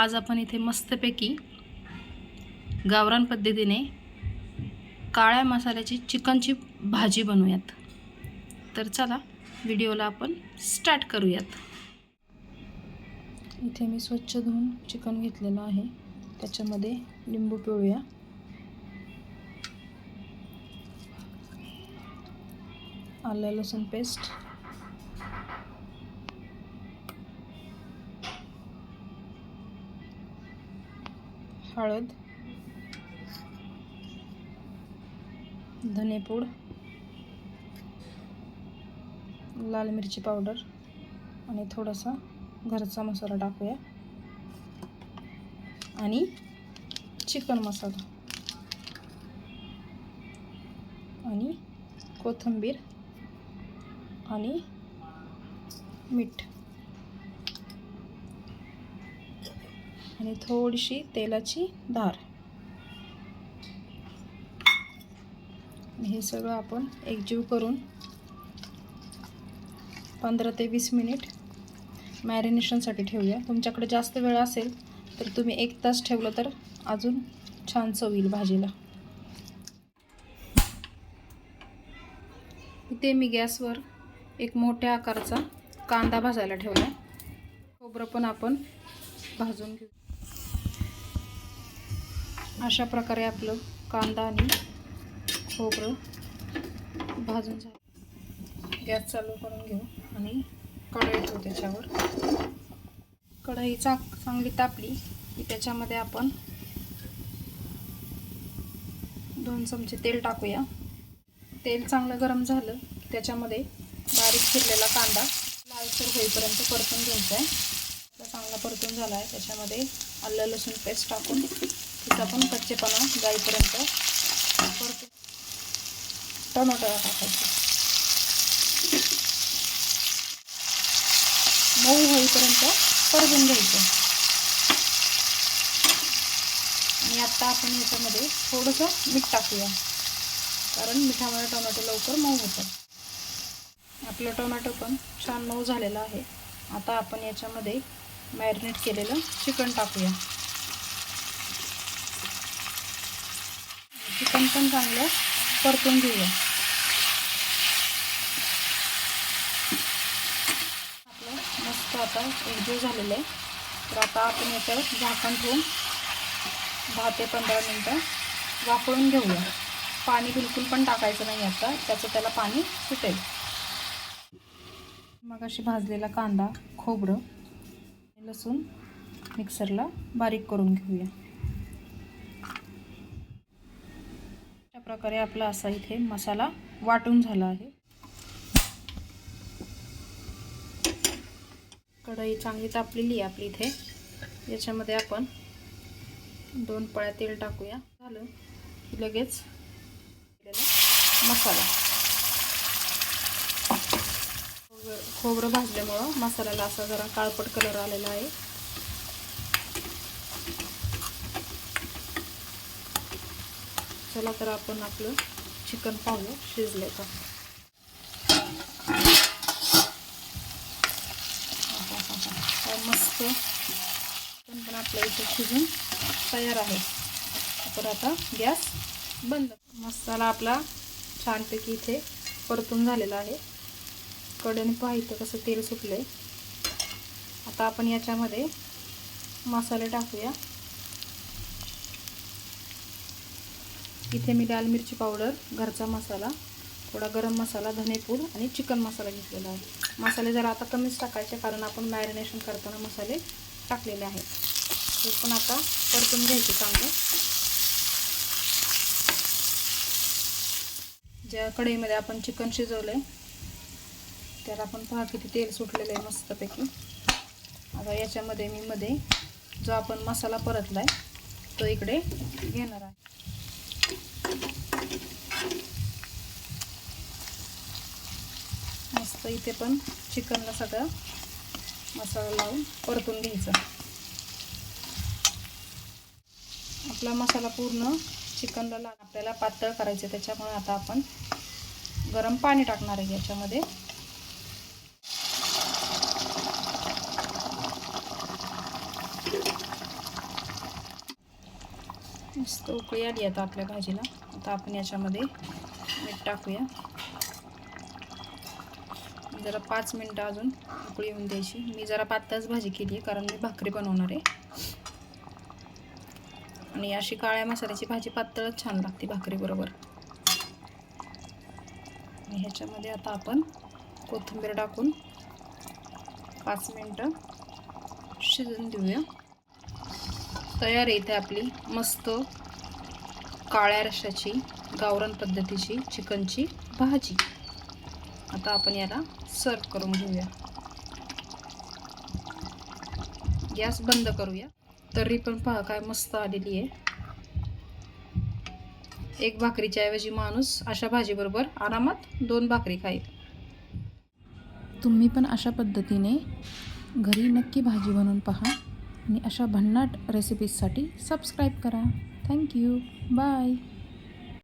आज आपण इथे मस्तपैकी गावरान पद्धतीने काळ्या मसाल्याची चिकनची भाजी बनवूयात. तर चला व्हिडिओला आपण स्टार्ट करूयात. इथे मी स्वच्छ धुवून चिकन घेतलेलं आहे. त्याच्यामध्ये लिंबू पिळूया. आलं लसूण पेस्ट. हळद धनेपूड लाल मिरची पावडर आणि थोडासा घरचा मसाला टाकूया. आणि चिकन मसाला. आणि कोथिंबीर आणि मीठ. आणि थोडीशी तेलाची धार. हे सगळं आपण एकजीव करून पंधरा ते वीस मिनिट मॅरिनेशनसाठी ठेवूया. तुमच्याकडे जास्त वेळ असेल तर तुम्ही एक तास ठेवलं तर अजून छान चव येईल भाजीला. इथे मी गॅसवर एक मोठ्या आकाराचा कांदा भाजायला ठेवला खोबरं पण आपण भाजून घेऊ. अशा प्रकारे आपलं कांदा आणि खोबरं भाजून झालं. गॅस चालू करून घेऊ आणि कढई ठेवू त्याच्यावर. कढई चाक चांगली तापली की त्याच्यामध्ये आपण दोन चमचे तेल टाकूया. तेल चांगलं गरम झालं की त्याच्यामध्ये बारीक चिरलेला कांदा लालसर होईपर्यंत परतून घ्यायचा आहे. चांगला परतून झाला आहे. त्याच्यामध्ये आलं लसूण पेस्ट टाकून तिचा पण कच्चेपणा जाईपर्यंत परतून टोमॅटो टाकायचं. मऊ होईपर्यंत परतून घ्यायचं. आणि आत्ता आपण ह्याच्यामध्ये थोडंसं मीठ टाकूया. कारण मिठामुळे टोमॅटो लवकर मऊ होतं आपलं टोमॅटो पण छान मऊ झालेलं आहे. आता आपण याच्यामध्ये मॅरिनेट केलेलं चिकन टाकूया. चिकन पण चांगलं परतून घेऊया. आपलं मस्त आता एकजीव झालेलं आहे. तर आता आपण याचं झाकण ठेवून दहा ते पंधरा मिनटं वाफळून घेऊया. पाणी बिलकुल पण टाकायचं नाही आता त्याचं त्याला पाणी सुटेल. मग अशी भाजलेला कांदा खोबरं लसूण मिक्सरला बारीक करून घेऊया. प्रकारे आपला असा इथे मसाला वाटून झाला आहे. कढई चांगली तापलेली आहे आपली इथे. याच्यामध्ये आपण दोन पळ्या तेल टाकूया. झालं की लगेच मसाला. खोबरं भाजल्यामुळं मसाल्याला असा जरा काळपट कलर आलेला आहे. चला तर आपण आपलं चिकन पाहूया शिजले का? मस्त चिकन पण आपल्या इथे शिजून तयार आहे. तर आता गॅस बंद. मसाला आपला छानपैकी इथे परतून झालेला आहे. कडेने पाहिजे कसं तेल सुटलं आहे आता आपण याच्यामध्ये मसाले टाकूया. इथे मी लाल मिरची पावडर घरचा मसाला थोडा गरम मसाला धनेपूड आणि चिकन मसाला घेतलेला आहे. मसाले जरा आता कमीच टाकायचे कारण आपण मॅरिनेशन करताना मसाले टाकलेले आहेत. ते पण आता परतून घ्यायचे चांगले. ज्या कढईमध्ये आपण चिकन शिजवलं आहे त्याला आपण पहा किती तेल सुटलेलं आहे मस्तपैकी. आता याच्यामध्ये मी मध्ये जो आपण मसाला परतला आहे तो इकडे घेणार आहे मस्त इथे पण चिकनला सगळं मसाला लावून परतून घ्यायचा. आपला मसाला पूर्ण चिकनला ला आपल्याला पातळ करायचं त्याच्यामुळे आता आपण गरम पाणी टाकणार आहे याच्यामध्ये. मस्त उकळी आली आता आपल्या भाजीला. आता आपण याच्यामध्ये मीठ टाकूया. जरा पाच मिनटं अजून उकळी येऊन द्यायची. मी जरा पातळच भाजी केली आहे कारण मी भाकरी बनवणार आहे. आणि अशी काळ्या मसाल्याची भाजी पातळच छान लागते भाकरीबरोबर आणि ह्याच्यामध्ये आता आपण कोथिंबीर टाकून पाच मिनटं शिजून देऊया. तयार आहे इथे आपली मस्त काळ्या रशाची गावरण पद्धतीची चिकनची भाजी. आता आपण याला सर्व करून घेऊया. गॅस बंद करूया. तरी पण पहा काय मस्त आलेली आहे. एक भाकरीच्या ऐवजी माणूस अशा भाजीबरोबर आरामात दोन भाकरी खाईल. तुम्ही पण अशा पद्धतीने घरी नक्की भाजी बनवून पहा आणि अशा भन्नाट रेसिपीजसाठी सबस्क्राईब करा. Thank you bye